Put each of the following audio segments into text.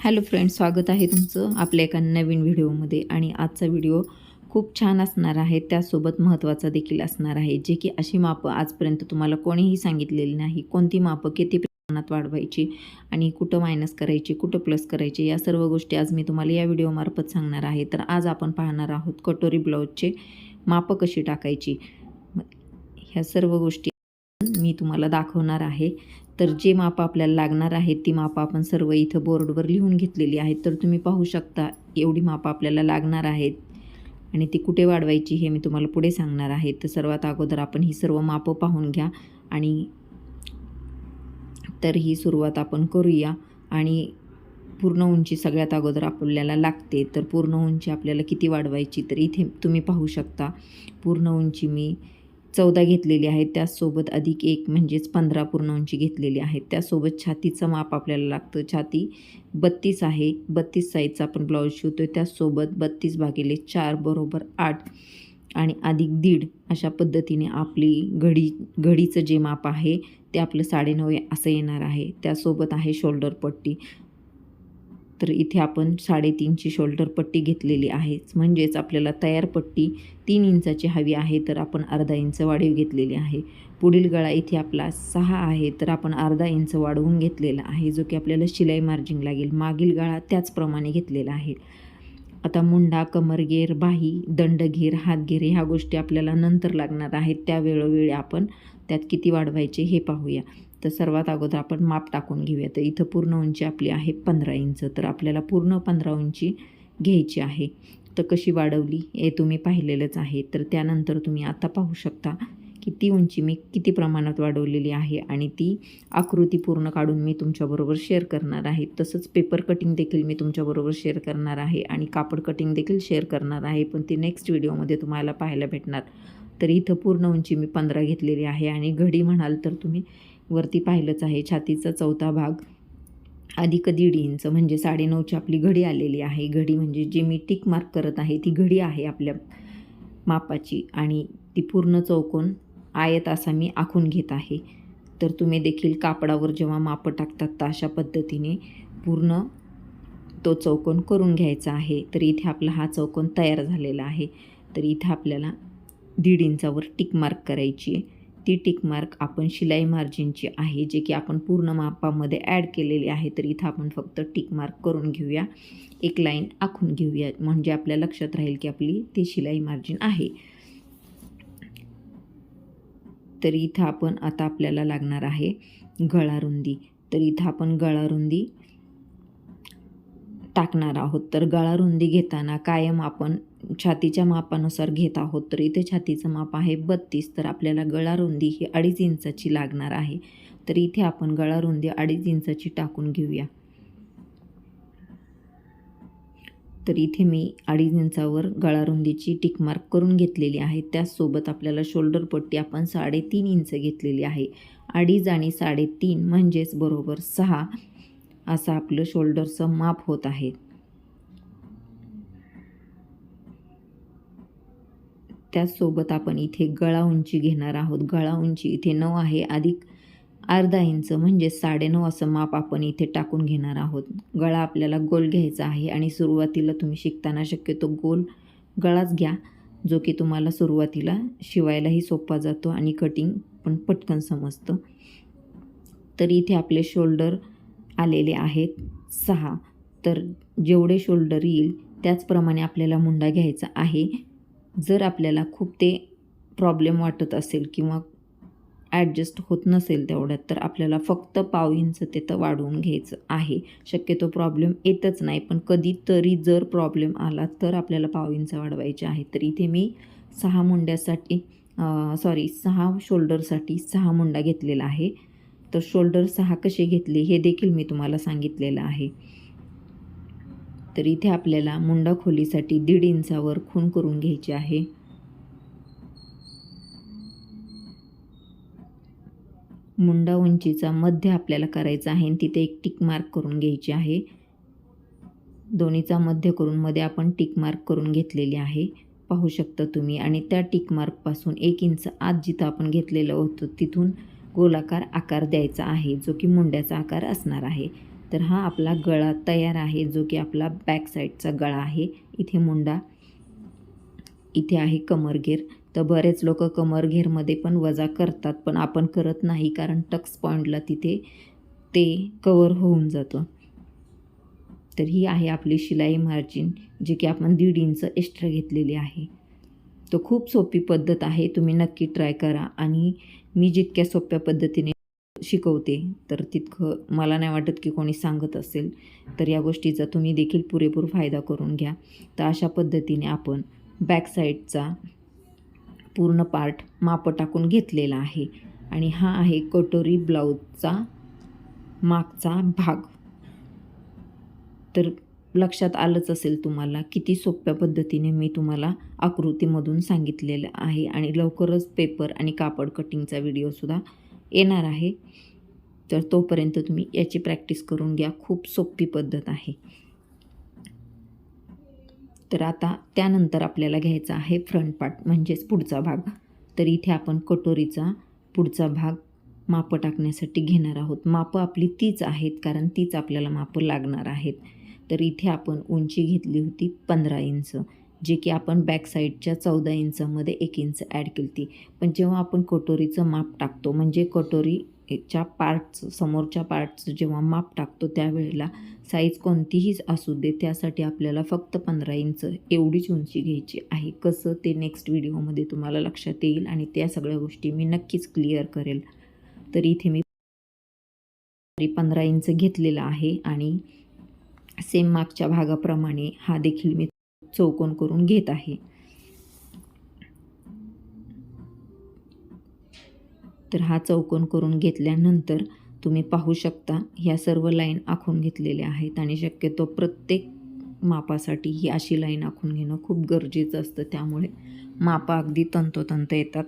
Hello friends स्वागत आहे तुमचं आपल्या एका नवीन व्हिडिओमध्ये. आणि आजचा व्हिडिओ खूप छान असणार आहे. त्यासोबत महत्त्वाचा देखील असणार आहे जे की अशी मापं आजपर्यंत तुम्हाला कोणीही सांगितलेली नाही. कोणती मापं किती प्रमाणात वाढवायची आणि कुठं मायनस करायची कुठं प्लस करायची या सर्व गोष्टी आज मी तुम्हाला या व्हिडिओमार्फत सांगणार आहे. तर आज आपण पाहणार आहोत कटोरी ब्लाऊजचे मापं कशी टाकायची. ह्या सर्व गोष्टी मी तुम्हाला दाखवणार आहे. तर जे माप आपल्याला लागणार आहेत ती मापं आपण सर्व इथं बोर्डवर लिहून घेतलेली आहेत. तर तुम्ही पाहू शकता एवढी माप आपल्याला लागणार आहेत. आणि ती कुठे वाढवायची हे मी तुम्हाला पुढे सांगणार आहे. तर सर्वात अगोदर आपण ही सर्व मापं पाहून घ्या आणि तर ही सुरुवात आपण करूया. आणि पूर्ण उंची सगळ्यात अगोदर आपल्याला लागते. तर पूर्ण उंची आपल्याला किती वाढवायची तर इथे तुम्ही पाहू शकता. पूर्ण उंची मी चौदा घेतलेली आहे त्याचसोबत अधिक एक म्हणजेच पंधरा पूर्णांची घेतलेली आहे त्यासोबत छातीचं माप आपल्याला लागतं. छाती बत्तीस आहे. बत्तीस साईजचा आपण ब्लाऊज शिवतो आहे त्याचसोबत बत्तीस भागिले चार बरोबर आठ आणि अधिक दीड अशा पद्धतीने आपली घडी घडीचं जे माप आहे ते आपलं साडेनऊ असं येणार आहे. त्यासोबत आहे शोल्डर पट्टी. तर इथे आपण साडेतीनची शोल्डर पट्टी घेतलेली आहेच म्हणजेच आपल्याला तयार पट्टी तीन इंचाची हवी आहे तर आपण अर्धा इंच वाढीव घेतलेली आहे. पुढील गळा इथे आपला सहा आहे तर आपण अर्धा इंच वाढवून घेतलेला आहे जो की आपल्याला शिलाई मार्जिंग लागेल. मागील गळा त्याचप्रमाणे घेतलेला आहे. आता मुंडा कमरगेर बाही दंडघेर हातघेर ह्या गोष्टी आपल्याला नंतर लागणार आहेत. त्या वेळोवेळी आपण त्यात किती वाढवायचे हे पाहूया. तर सर्वात अगोदर आपण माप टाकून घेऊया. तर इथं पूर्ण उंची आपली आहे पंधरा इंच. तर आपल्याला पूर्ण पंधरा उंची घ्यायची आहे. तर कशी वाढवली? हे तुम्ही पाहिलेलंच आहे. तर त्यानंतर तुम्ही आता पाहू शकता की ती उंची मी किती प्रमाणात वाढवलेली आहे आणि ती आकृती पूर्ण काढून मी तुमच्याबरोबर शेअर करणार आहे. तसंच पेपर कटिंग देखील मी तुमच्याबरोबर शेअर करणार आहे आणि कापड कटिंग देखील शेअर करणार आहे. पण ती नेक्स्ट व्हिडिओमध्ये तुम्हाला पाहायला भेटणार. तर इथं पूर्ण उंची मी पंधरा घेतलेली आहे आणि घडी म्हणाल तर तुम्ही वरती पाहिलंच आहे. छातीचा चौथा भाग अधिक दीड इंच म्हणजे साडेनऊची आपली घडी आलेली आहे. घडी म्हणजे जी मी टिक मार्क करत आहे ती घडी आहे आपल्या मापाची. आणि ती पूर्ण चौकोन आयत असा मी आखून घेत आहे. तर तुम्ही देखील कापडावर जेव्हा मापं टाकतात तर अशा पद्धतीने पूर्ण तो चौकोन करून घ्यायचा आहे. तर इथे आपला हा चौकोन तयार झालेला आहे. तर इथे आपल्याला दीड इंचावर टिक मार्क करायची आहे. ती टिक मार्क आपण शिलाई मार्जिनची आहे जे की आपण पूर्ण मापामध्ये ॲड केलेली आहे तर इथं आपण फक्त टिक मार्क करून घेऊया. एक लाईन आखून घेऊया म्हणजे आपल्या लक्षात राहील की आपली ती शिलाई मार्जिन आहे. तर इथं आपण आता आपल्याला लागणार आहे गळारुंदी तर इथं आपण गळारुंदी टाकणार आहोत. तर गळारुंदी घेताना कायम आपण छातीच्या मापानुसार घेत आहोत तर इथे छातीचं माप आहे बत्तीस तर आपल्याला गळारुंदी ही अडीच इंचाची लागणार आहे. तर इथे आपण गळारुंदी अडीच इंचाची टाकून घेऊया. तर इथे मी अडीच इंचावर गळारुंदीची रुंदीची टिकमार्क करून घेतलेली आहे. त्याचसोबत आपल्याला शोल्डर पट्टी आपण साडेतीन इंच घेतलेली आहे. अडीच आणि साडेतीन म्हणजेच बरोबर सहा असं आपलं शोल्डरचं माप होत आहे. त्याचसोबत आपण इथे गळा उंची घेणार आहोत. गळा उंची इथे नऊ आहे. अधिक अर्धा इंच म्हणजे साडेनऊ असं माप आपण इथे टाकून घेणार आहोत. गळा आपल्याला गोल घ्यायचा आहे आणि सुरुवातीला तुम्ही शिकताना शक्यतो गोल गळाच घ्या जो की तुम्हाला सुरुवातीला शिवायलाही सोपा जातो आणि कटिंग पण पटकन समजतं. तर इथे आपले शोल्डर आलेले आहेत सहा. तर जेवढे शोल्डर येईल त्याचप्रमाणे आपल्याला मुंडा घ्यायचा आहे. जर आपल्याला खूप ते प्रॉब्लेम वाटत असेल किंवा ॲडजस्ट होत नसेल तेवढ्यात तर आपल्याला फक्त पाव इंच तिथं वाढवून घ्यायचं आहे. शक्यतो प्रॉब्लेम येतच नाही पण कधीतरी जर प्रॉब्लेम आला तर आपल्याला पाव इंच वाढवायचे आहे. तर इथे मी सहा मुंड्यासाठी सॉरी सहा शोल्डरसाठी सहा मुंडा घेतलेला आहे. तर शोल्डर सहा कसे घेतले हे देखील मी तुम्हाला सांगितलेलं आहे. तर इथे आपल्याला मुंडा खोलीसाठी दीड इंचावर खून करून घ्यायची आहे. मुंडा उंचीचा मध्य आपल्याला करायचा आहे आणि तिथे एक टिक मार्क करून घ्यायची आहे. दोन्हीचा मध्य करून मध्ये आपण टिक मार्क करून घेतलेली आहे. पाहू शकता तुम्ही आणि त्या टिक मार्कपासून एक इंच आत जिथं आपण घेतलेलं होतं तिथून गोलाकार आकार द्यायचा आहे जो की मुंड्याचा आकार असणार आहे. तर हा आपला गळा तयार आहे जो की आपला बॅक साईडचा गळा आहे. इथे मुंडा इथे आहे कमरघेर. तर बरेच लोक कमरघेरमध्ये पण वजा करतात पण आपण करत नाही कारण टक्स पॉईंटला तिथे ते कवर होऊन जातं. तर ही आहे आपली शिलाई मार्जिन जे की आपण दीड इंच एक्स्ट्रा घेतलेली आहे. तो खूप सोपी पद्धत आहे तुम्ही नक्की ट्राय करा. आणि मी जितक्या सोप्या पद्धतीने शिकवते तर तितकं मला नाही वाटत की कोणी सांगत असेल. तर या गोष्टीचा तुम्ही देखील पुरेपूर फायदा करून घ्या. तर अशा पद्धतीने आपण बॅकसाईडचा पूर्ण पार्ट मापं टाकून घेतलेला आहे. आणि हा आहे कटोरी ब्लाऊजचा मागचा भाग. तर लक्षात आलंच असेल तुम्हाला किती सोप्या पद्धतीने मी तुम्हाला आकृतीमधून सांगितलेलं आहे. आणि लवकरच पेपर आणि कापड कटिंगचा व्हिडिओसुद्धा येणार आहे. तर तोपर्यंत तुम्ही याची प्रॅक्टिस करून घ्या. खूप सोपी पद्धत आहे. तर आता त्यानंतर आपल्याला घ्यायचा आहे फ्रंट पार्ट म्हणजेच पुढचा भाग. तर इथे आपण कटोरीचा पुढचा भाग मापं टाकण्यासाठी घेणार आहोत. मापं आपली तीच आहेत कारण तीच आपल्याला मापं लागणार आहेत. तर इथे आपण उंची घेतली होती पंधरा इंच. जे की आपण बॅक साईडच्या चौदा इंचामध्ये एक इंच ॲड केली ती पण जेव्हा आपण कटोरीचं माप टाकतो म्हणजे कटोरीच्या पार्टचं समोरच्या पार्टचं जेव्हा माप टाकतो त्यावेळेला साईज कोणतीहीच असू दे त्यासाठी आपल्याला फक्त पंधरा इंच एवढीच उंची घ्यायची आहे. कसं ते नेक्स्ट व्हिडिओमध्ये तुम्हाला लक्षात येईल आणि त्या सगळ्या गोष्टी मी नक्कीच क्लिअर करेल. तर इथे मी पंधरा इंच घेतलेला आहे आणि सेम मागच्या भागाप्रमाणे हा देखील मी चौकोन करून घेत आहे. तर हा चौकोन करून घेतल्यानंतर तुम्ही पाहू शकता ह्या सर्व लाईन आखून घेतलेल्या आहेत आणि शक्यतो प्रत्येक मापासाठी ही अशी लाईन आखून घेणं खूप गरजेचं असतं. त्यामुळे मापा अगदी तंतोतंत येतात.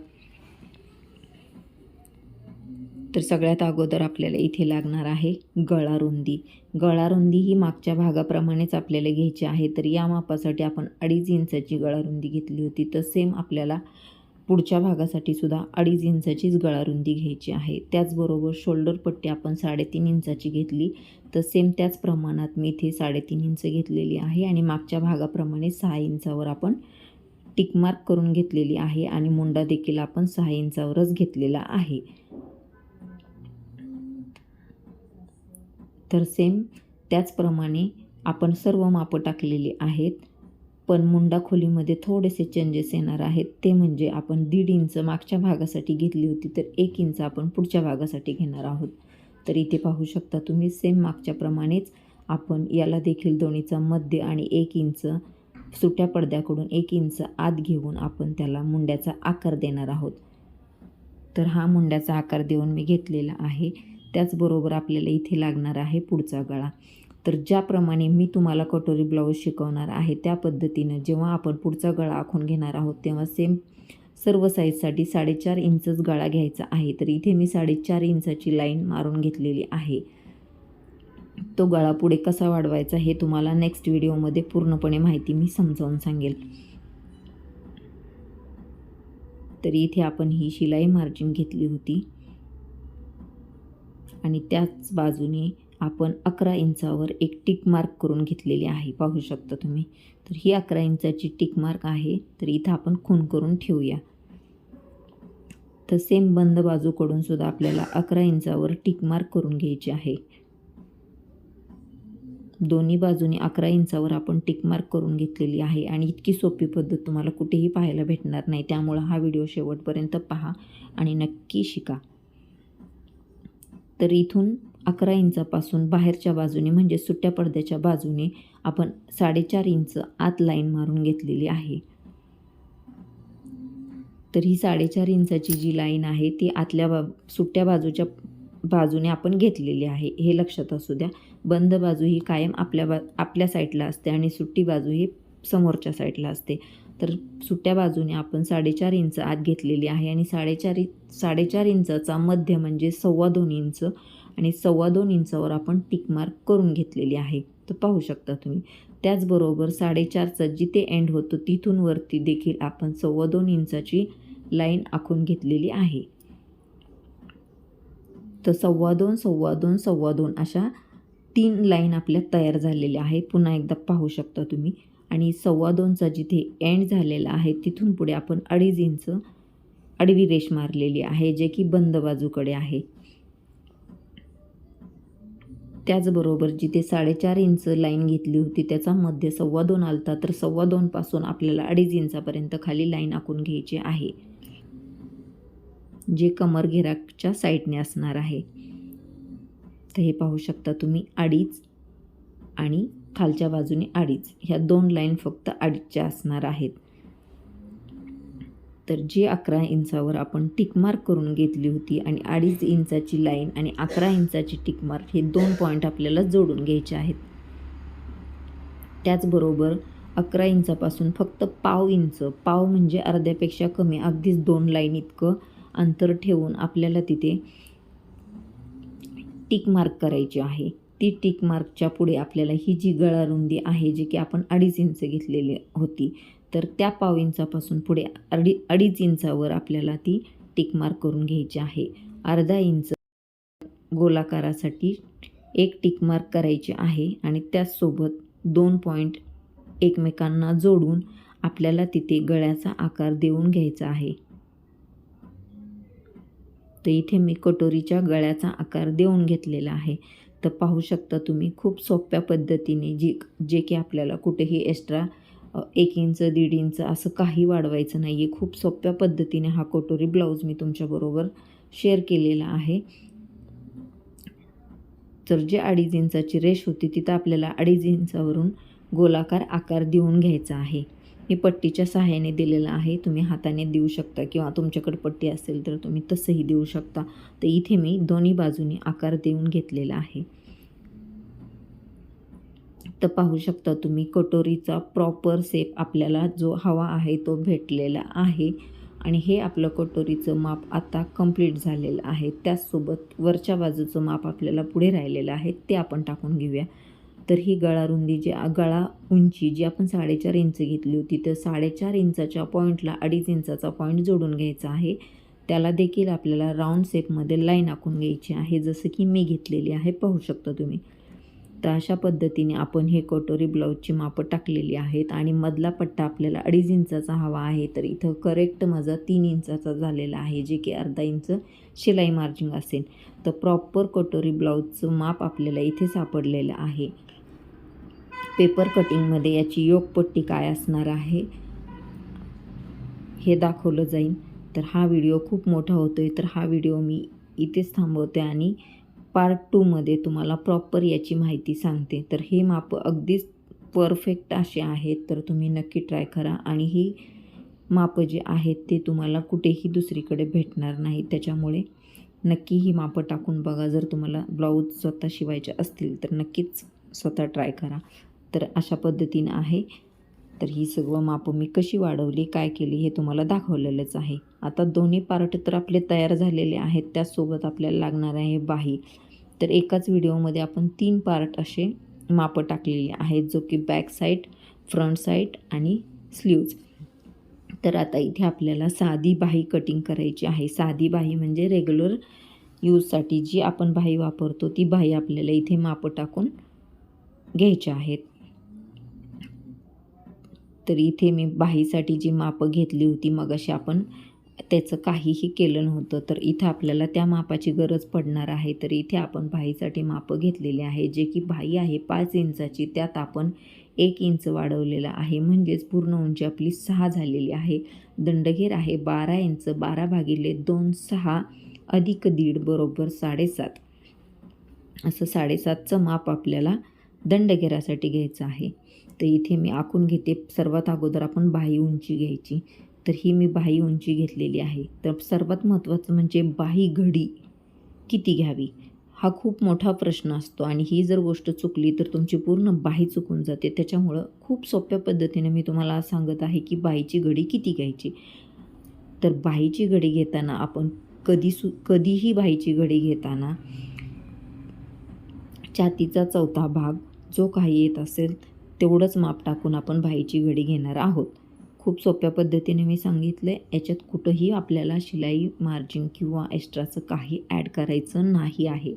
तर सगळ्यात अगोदर आपल्याला इथे लागणार आहे गळा रुंदी गळा रुंदी ही मागच्या भागाप्रमाणेच आपल्याला घ्यायची आहे तर या मापासाठी आपण अडीच इंचाची गळा रुंदी घेतली होती. तर सेम आपल्याला पुढच्या भागासाठी सुद्धा अडीच इंचाचीच गळा रुंदी घ्यायची आहे. त्याचबरोबर शोल्डर पट्टी आपण साडेतीन इंचाची घेतली. तर सेम त्याच प्रमाणात मी इथे साडेतीन इंच घेतलेली आहे आणि मागच्या भागाप्रमाणे सहा इंचावर आपण टिकमार्क करून घेतलेली आहे आणि मुंडा देखील आपण सहा इंचावरच घेतलेला आहे. तर सेम त्याचप्रमाणे आपण सर्व मापं टाकलेली आहेत पण मुंडा खोलीमध्ये थोडेसे चेंजेस येणार आहेत. ते म्हणजे आपण दीड इंच मागच्या भागासाठी घेतली होती तर एक इंच आपण पुढच्या भागासाठी घेणार आहोत. तर इथे पाहू शकता तुम्ही सेम मागच्याप्रमाणेच आपण याला देखील दोन्हीचा मध्य आणि एक इंच सुट्या पडद्याकडून एक इंच आत घेऊन आपण त्याला मुंड्याचा आकार देणार आहोत. तर हा मुंड्याचा आकार देऊन मी घेतलेला आहे. त्याचबरोबर आपल्याला इथे लागणार आहे पुढचा गळा. तर ज्याप्रमाणे मी तुम्हाला कटोरी ब्लाऊज शिकवणार आहे त्या पद्धतीनं जेव्हा आपण पुढचा गळा आखून घेणार आहोत तेव्हा सेम सर्व साईजसाठी साडेचार इंचच गळा घ्यायचा आहे. तर इथे मी साडेचार इंचाची लाईन मारून घेतलेली आहे. तो गळा पुढे कसा वाढवायचा हे तुम्हाला नेक्स्ट व्हिडिओमध्ये पूर्णपणे माहिती मी समजावून सांगेल. तर इथे आपण ही शिलाई मार्जिन घेतली होती. आणि त्याच बाजूने आपण अकरा इंचावर एक टिक मार्क करून घेतलेली आहे. पाहू शकता तुम्ही. तर ही अकरा इंचाची टिक मार्क आहे. तर इथं आपण खून करून ठेवूया. तर सेम बंद बाजूकडून सुद्धा आपल्याला अकरा इंचावर टिक मार्क करून घ्यायची आहे. दोन्ही बाजूने अकरा इंचावर आपण टिक मार्क करून घेतलेली आहे आणि इतकी सोपी पद्धत तुम्हाला कुठेही पाहायला भेटणार नाही. त्यामुळं हा व्हिडिओ शेवटपर्यंत पहा आणि नक्की शिका. तर इथून अकरा इंचापासून बाहेरच्या बाजूने म्हणजे सुट्ट्या पडद्याच्या बाजूने आपण साडेचार इंच आत लाईन मारून घेतलेली आहे. तर ही साडेचार इंचाची जी लाईन आहे ती आतल्या बा सुट्ट्या बाजूच्या बाजूने आपण घेतलेली आहे. हे लक्षात असू द्या. बंद बाजू ही कायम आपल्या बा आपल्या साईडला असते आणि सुट्टी बाजू ही समोरच्या साईडला असते. तर सुट्ट्या बाजूने आपण साडेचार इंच आत घेतलेली आहे आणि साडेचार साडेचार इंचाचा मध्य म्हणजे सव्वा दोन इंच आणि सव्वा दोन इंचावर आपण टिकमार्क करून घेतलेली आहे. तर पाहू शकता तुम्ही. त्याचबरोबर साडेचारचा जिथे एंड होतो तिथून वरती देखील आपण सव्वा दोन इंचाची लाईन आखून घेतलेली आहे. तर सव्वा दोन सव्वा दोन सव्वा दोन अशा तीन लाईन आपल्या तयार झालेल्या आहे पुन्हा एकदा पाहू शकता तुम्ही. आणि सव्वा दोनचा जिथे एंड झालेला आहे तिथून पुढे आपण अडीच इंच आडवी रेष मारलेली आहे जे की बंद बाजूकडे आहे. त्याचबरोबर जिथे साडेचार इंच लाईन घेतली होती त्याचा मध्य सव्वा दोन आलता तर सव्वा दोनपासून आपल्याला अडीच इंचापर्यंत खाली लाईन आखून घ्यायची आहे जे कमर घेराच्या साईडने असणार आहे. तर हे पाहू शकता तुम्ही अडीच आणि खालच्या बाजूने अडीच. ह्या दोन लाईन फक्त अडीचच्या असणार आहेत. तर जी अकरा इंचावर आपण टिकमार्क करून घेतली होती आणि अडीच इंचाची लाईन आणि अकरा इंचाची टिकमार्क हे दोन पॉईंट आपल्याला जोडून घ्यायचे आहेत. त्याचबरोबर अकरा इंचापासून फक्त पाव इंच पाव म्हणजे अर्ध्यापेक्षा कमी अगदीच दोन लाईन इतकं अंतर ठेवून आपल्याला तिथे टिक मार्क करायची आहे. ती टिक मार्कच्या पुढे आपल्याला ही जी गळा रुंदी आहे जी की आपण अडीच इंच घेतलेली होती तर त्या पाव इंचापासून पुढे अडी अडीच इंचावर आपल्याला ती टिक मार्क करून घ्यायची आहे. अर्धा इंच गोलाकारासाठी एक टिक मार्क करायची आहे आणि त्याचसोबत दोन पॉईंट एकमेकांना जोडून आपल्याला तिथे गळ्याचा आकार देऊन घ्यायचा आहे. तर इथे मी कटोरीच्या गळ्याचा आकार देऊन घेतलेला आहे. तर पाहू शकता तुम्ही. खूप सोप्या पद्धतीने जी जे की आपल्याला कुठेही एक्स्ट्रा एक इंच दीड इंच असं काही वाढवायचं नाही आहे खूप सोप्या पद्धतीने हा कटोरी ब्लाऊज मी तुमच्याबरोबर शेअर केलेला आहे. तर जे अडीच इंचाची रेश होती तिथं आपल्याला अडीच इंचावरून गोलाकार आकार देऊन घ्यायचा आहे. मी पट्टीच्या सहाय्याने दिलेलं आहे. तुम्ही हाताने देऊ शकता किंवा तुमच्याकडे पट्टी असेल तर तुम्ही तसंही देऊ शकता. तर इथे मी दोन्ही बाजूनी आकार देऊन घेतलेला आहे. तर पाहू शकता तुम्ही कटोरीचा प्रॉपर सेप आपल्याला जो हवा आहे तो भेटलेला आहे. आणि हे आपलं कटोरीचं माप आता कंप्लीट झालेलं आहे. त्याचसोबत वरच्या बाजूचं माप आपल्याला पुढे राहिलेलं आहे. ते आपण टाकून घेऊया. तर ही गळा रुंदी जी गळा उंची जी आपण साडेचार इंच घेतली होती तर साडेचार इंचाच्या पॉईंटला अडीच इंचाचा पॉईंट जोडून घ्यायचा आहे. त्याला देखील आपल्याला राऊंड शेपमध्ये लाईन आखून घ्यायची आहे जसं की मी घेतलेली आहे पाहू शकता तुम्ही. तर अशा पद्धतीने आपण हे कटोरी ब्लाऊजची मापं टाकलेली आहेत आणि मधला पट्टा आपल्याला अडीच इंचाचा हवा आहे तर इथं करेक्ट माझा तीन इंचाचा झालेला आहे जे की अर्धा इंच शिलाई मार्जिंग असेल. तर प्रॉपर कटोरी ब्लाऊजचं माप आपल्याला इथे सापडलेलं आहे. पेपर कटिंगमध्ये याची योगपट्टी काय असणार आहे हे दाखवलं जाईल. तर हा व्हिडिओ खूप मोठा होतो आहे तर हा व्हिडिओ मी इथेच थांबवते आणि पार्ट टूमध्ये तुम्हाला प्रॉपर याची माहिती सांगते. तर हे माप अगदीच परफेक्ट असे आहेत तर तुम्ही नक्की ट्राय करा आणि ही मापं जे आहेत ते तुम्हाला कुठेही दुसरीकडे भेटणार नाही. त्याच्यामुळे नक्की ही मापं टाकून बघा. जर तुम्हाला ब्लाऊज स्वतः शिवायचे असतील तर नक्कीच स्वतः ट्राय करा. तर अशा पद्धतीनं आहे. तर ही सगळं मापं मी कशी वाढवली काय केली हे तुम्हाला दाखवलेलंच आहे. आता दोन्ही पार्ट तर आपले तयार झालेले आहेत त्याचसोबत आपल्याला लागणार आहे बाही. तर एकाच व्हिडिओमध्ये आपण तीन पार्ट असे मापं टाकलेले आहेत जो की बॅक साईड फ्रंट साईड आणि स्लीव्ज. तर आता इथे आपल्याला साधी बाही कटिंग करायची आहे. साधी बाही म्हणजे रेग्युलर यूजसाठी जी आपण बाही वापरतो ती बाही आपल्याला इथे मापं टाकून घ्यायच्या आहेत. तर इथे मी बाहीसाठी जी मापं घेतली होती मग अशी आपण त्याचं काहीही केलं नव्हतं. तर इथं आपल्याला त्या मापाची गरज पडणार आहे. तर इथे आपण भाईसाठी मापं घेतलेली आहे. जे की भाई आहे पाच इंचाची. त्यात आपण एक इंच वाढवलेला आहे. म्हणजेच पूर्ण उंची आपली सहा झालेली आहे. दंडघेर आहे बारा इंच. बारा भागिले दोन सहा अधिक दीड बरोबर साडेसात. असं साडेसातचं माप आपल्याला दंडघेरासाठी घ्यायचं आहे. तर इथे मी आखून घेते सर्वात अगोदर आपण बाही उंची घ्यायची. तर ही मी बाही उंची घेतलेली आहे. तर सर्वात महत्त्वाचं म्हणजे बाही घडी किती घ्यावी? हा खूप मोठा प्रश्न असतो आणि ही जर गोष्ट चुकली तर तुमची पूर्ण बाही चुकून जाते. त्याच्यामुळं खूप सोप्या पद्धतीने मी तुम्हाला सांगत आहे की बाईची घडी किती घ्यायची? तर बाईची घडी घेताना आपण कधी सु कधीही बाईची घडी घेताना छातीचा चौथा भाग जो काही येत असेल तेवढंच माप टाकून आपण बाईची घडी घेणार आहोत. खूप सोप्या पद्धतीने मी सांगितलं आहे याच्यात कुठंही आपल्याला शिलाई मार्जिन किंवा एक्स्ट्राचं काही ॲड करायचं नाही आहे.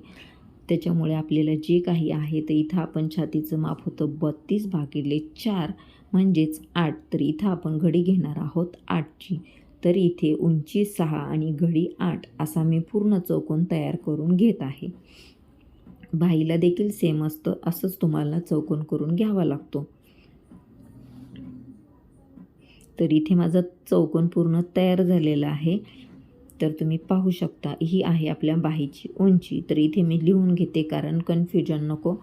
त्याच्यामुळे आपल्याला जे काही आहे तर इथं आपण छातीचं माप होतं बत्तीस भागिले चार म्हणजेच आठ. तर इथं आपण घडी घेणार आहोत आठची. तर इथे उंची सहा आणि घडी आठ असा मी पूर्ण चौकोन तयार करून घेत आहे. बाईला देखील सेम असतं. असंच तुम्हाला चौकोन करून घ्यावा लागतो. तर इथे माझा चौकोन पूर्ण तयार झालेला आहे. तर तुम्ही पाहू शकता ही आहे आपल्या बाहीची उंची. तर इथे मी लिहून घेते कारण कन्फ्युजन नको.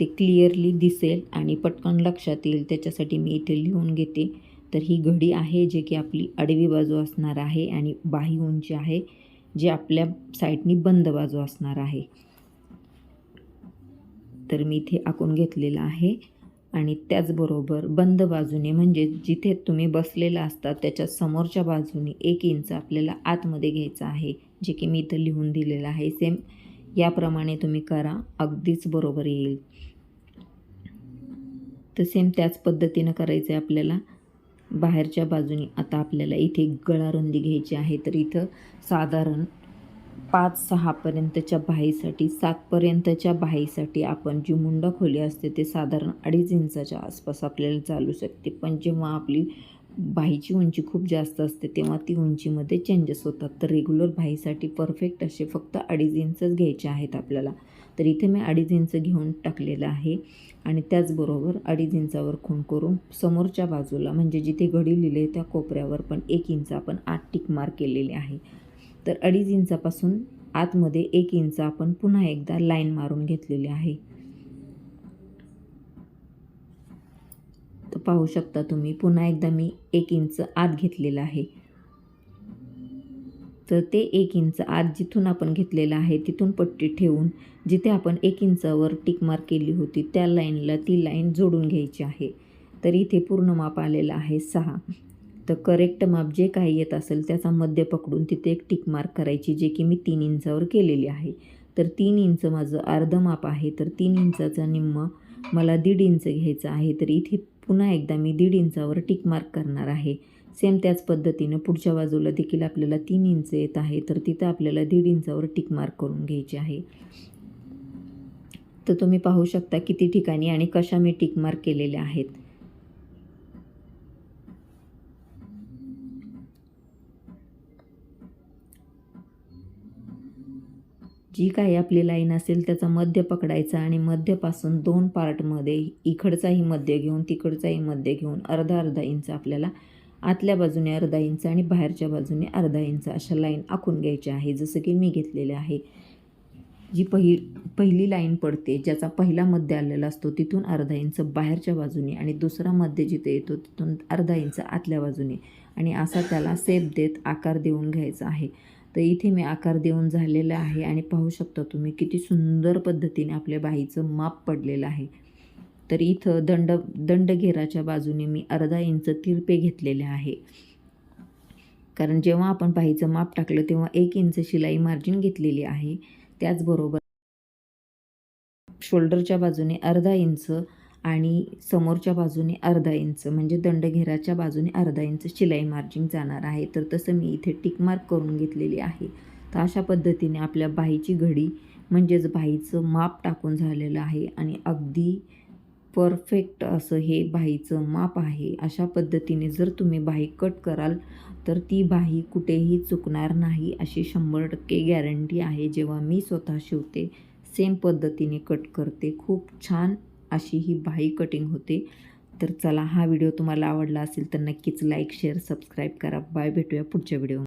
ते क्लिअरली दिसेल आणि पटकन लक्षात येईल. त्याच्यासाठी मी इथे लिहून घेते. तर ही घडी आहे जे की आपली आडवी बाजू असणार आहे आणि बाही उंची आहे जे आपल्या साईडनी बंद बाजू असणार आहे. तर मी इथे आखून घेतलेलं आहे. आणि त्याचबरोबर बंद बाजूने म्हणजे जिथे तुम्ही बसलेला असता त्याच्या समोरच्या बाजूने एक इंच आपल्याला आतमध्ये घ्यायचं आहे जे की मी इथं लिहून दिलेलं आहे. सेम याप्रमाणे तुम्ही करा अगदीच बरोबर येईल. तर सेम त्याच पद्धतीनं करायचं आहे आपल्याला. बाहेरच्या बाजूने आता आपल्याला इथे गळारुंदी घ्यायची आहे. तर इथं साधारण पाच सहापर्यंतच्या बाहीसाठी सातपर्यंतच्या बाहीसाठी आपण जी मुंडा खोली असते ते साधारण अडीच इंचाच्या आसपास आपल्याला चालू शकते. पण जेव्हा आपली बाहीची उंची खूप जास्त असते तेव्हा ती उंचीमध्ये चेंजेस होतात. तर रेग्युलर बाहीसाठी परफेक्ट असे फक्त अडीच इंचच घ्यायचे आहेत आपल्याला. तर इथे मी अडीच इंच घेऊन टाकलेलं आहे आणि त्याचबरोबर अडीच इंचावर खूण करून समोरच्या बाजूला म्हणजे जिथे घडी लिहिले त्या कोपऱ्यावर पण एक इंच आपण आठ टिक मार्क केलेले आहे. तर अडीच इंचापासून आतमध्ये एक इंच आपण पुन्हा एकदा लाईन मारून घेतलेली आहे. तर पाहू शकता तुम्ही पुन्हा एकदा मी एक इंच आत घेतलेलं आहे. तर ते एक इंच आत जिथून आपण घेतलेलं आहे तिथून पट्टी ठेवून जिथे आपण एक इंचावर टिक मार्क केली होती त्या लाईनला ती लाईन जोडून घ्यायची आहे. तर इथे पूर्ण माप आलेलं आहे सहा. तर करेक्ट माप जे काही येत असेल त्याचा मध्य पकडून तिथे एक टिक मार्क करायची जे की मी तीन इंचावर केलेली आहे. तर तीन इंच माझं अर्ध माप आहे तर तीन इंचाचा निम्म मला दीड इंच घ्यायचं आहे. तर इथे पुन्हा एकदा मी दीड इंचावर टिक मार्क करणार आहे. सेम त्याच पद्धतीनं पुढच्या बाजूला देखील आपल्याला तीन इंच येत आहे तर तिथं आपल्याला दीड इंचावर टिक मार्क करून घ्यायची आहे. तर तुम्ही पाहू शकता किती ठिकाणी आणि कशा मी टिक मार्क केलेल्या आहेत. जी काही आपली लाईन असेल त्याचा मध्य पकडायचा आणि मध्यपासून दोन पार्टमध्ये इकडचाही मध्य घेऊन तिकडचाही मध्य घेऊन अर्धा अर्धा इंच आपल्याला आतल्या बाजूने अर्धा इंच आणि बाहेरच्या बाजूने अर्धा इंच अशा लाईन आखून घ्यायची आहे जसं की मी घेतलेले आहे. जी पहि पहिली लाईन पडते ज्याचा पहिला मध्य आलेला असतो तिथून अर्धा इंच बाहेरच्या बाजूने आणि दुसरा मध्य जिथे येतो तिथून अर्धा इंच आतल्या बाजूने. आणि असा त्याला सेप देत आकार देऊन घ्यायचा आहे. तर इथे मी आकार देऊन झालेला आहे आणि पाहू शकता तुम्ही किती सुंदर पद्धतीने आपल्या बाईचं माप पडलेलं आहे. तर इथं दंड दंडघेराच्या बाजूने मी अर्धा इंच तिरपे घेतलेले आहे. कारण जेव्हा आपण बाईचं माप टाकलं तेव्हा एक इंच शिलाई मार्जिन घेतलेली आहे. त्याचबरोबर शोल्डरच्या बाजूने अर्धा इंच आणि समोरच्या बाजूने अर्धा इंच म्हणजे दंडघेराच्या बाजूने अर्धा इंच शिलाई मार्जिंग जाणार आहे. तर तसं मी इथे टिक मार्क करून घेतलेली आहे. तर अशा पद्धतीने आपल्या बाईची घडी म्हणजेच बाईचं माप टाकून झालेलं आहे आणि अगदी परफेक्ट असं हे बाईचं माप आहे. अशा पद्धतीने जर तुम्ही बाई कट कराल तर ती बाही कुठेही चुकणार नाही अशी शंभर टक्के गॅरंटी आहे. जेव्हा मी स्वतः शिवते सेम पद्धतीने कट करते. खूप छान अशी ही बाही कटिंग होते. तर चला हा व्हिडिओ तुम्हाला आवडला असेल तर नक्कीच लाईक शेअर सबस्क्राईब करा. बाय भेटूया पुढच्या व्हिडिओ